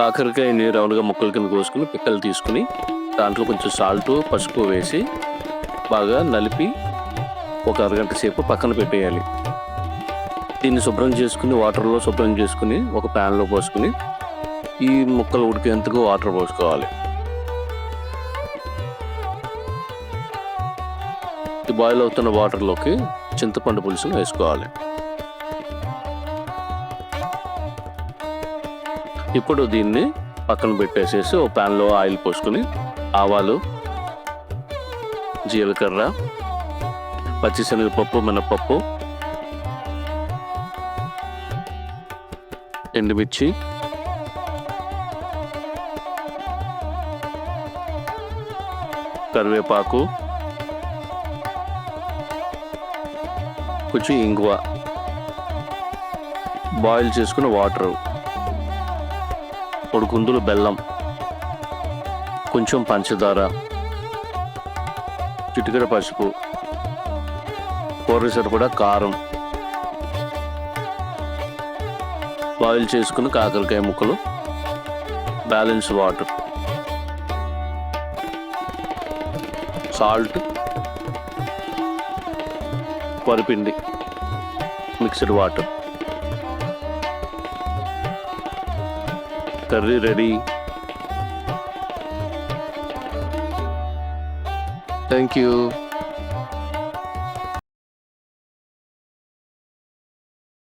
కాకరకాయని రౌండ్గా ముక్కల కింద కోసుకుని పిక్కలు తీసుకుని దాంట్లో కొంచెం సాల్ట్ పసుపు వేసి బాగా నలిపి ఒక అరగంట సేపు పక్కన పెట్టేయాలి. దీన్ని శుభ్రం చేసుకుని వాటర్లో శుభ్రం చేసుకుని ఒక ప్యాన్లో పోసుకుని ఈ ముక్కలు ఉడికేందుకు వాటర్ పోసుకోవాలి. బాయిల్ అవుతున్న వాటర్లోకి చింతపండు పులుసును వేసుకోవాలి. ఇప్పుడు దీన్ని పక్కన పెట్టేసేసి ఓ ప్యాన్లో ఆయిల్ పోసుకుని ఆవాలు జీలకర్ర పచ్చిశనగపప్పు మినపప్పు ఎండుమిర్చి కరివేపాకు కొంచెం ఇంగువ. బాయిల్ చేసుకున్న వాటరు. పొడుకుందులు బెల్లం. కొంచెం పంచదార చిటికెడ పసుపు కూర సరిపడా కారం. బాయిల్ చేసుకున్న కాకరకాయ ముక్కలు balance water. Salt వరిపిండి mixed water. curry ready. Thank you.